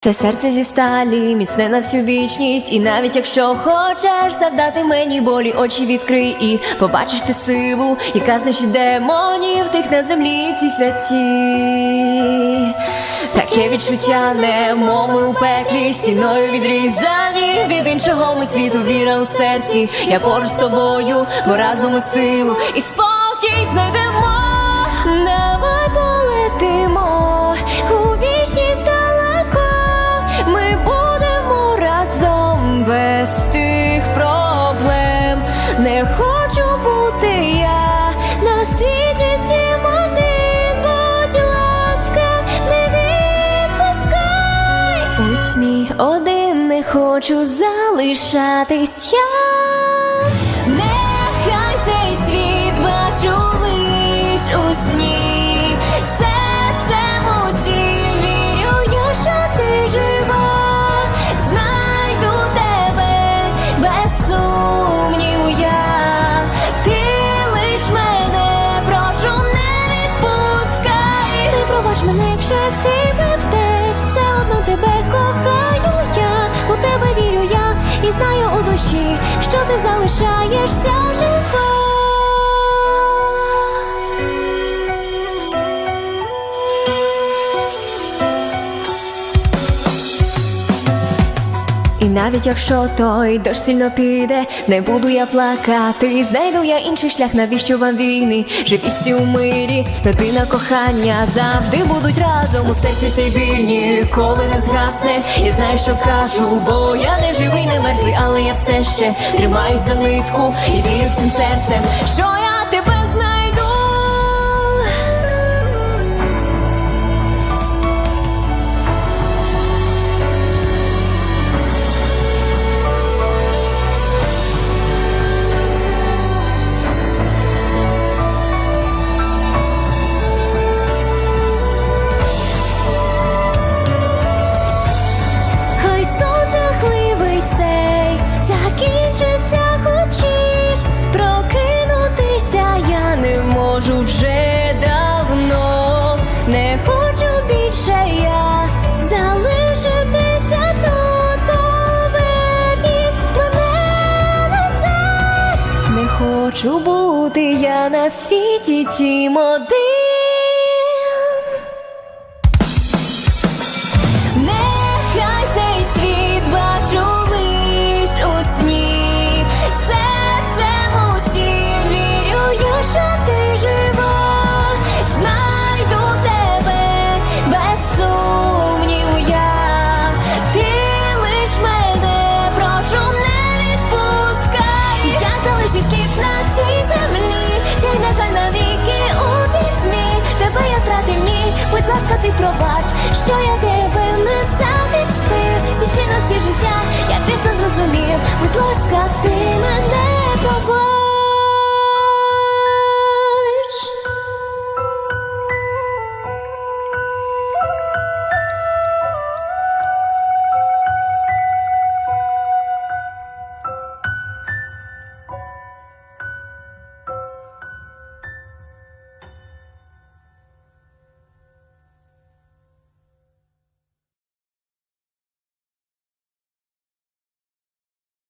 Це серце зі сталі, міцне на всю вічність, і навіть якщо хочеш завдати мені болі, очі відкрий і побачиш ти силу, яка знищить демонів тих на землі ці святі. Таке відчуття немови у пеклі, стіною відрізані від іншого ми світу, віра у серці. Я поруч з тобою, бо разом ми силу і спокій знайдемо. Не хочу бути я на світі тім будь ласка, не відпускай. У тьмі один не хочу залишатись я. Відпускай. Мене, якщо я схибив десь, все одно тебе кохаю я, у тебе вірю я і знаю у душі, що ти залишаєшся жива. Навіть якщо той дощ сильно піде, не буду я плакати, знайду я інший шлях, навіщо вам війни? Живіть всі у мирі, дитина кохання завжди будуть разом. У серці цей біль ніколи не згасне. Я знаю, що кажу, бо я не живий, не мертвий, але я все ще тримаюсь за нитку і вірю всім серцем, що я тебе хочу бути я на світі тім один. Відпускай. Слід на цій землі, тій, на жаль, навіки у пітьмі, тебе я втратив ні, будь ласка, ти пробач, що я тебе не захистив. Всі цінності життя, я пізно зрозумів, будь ласка, ти мене.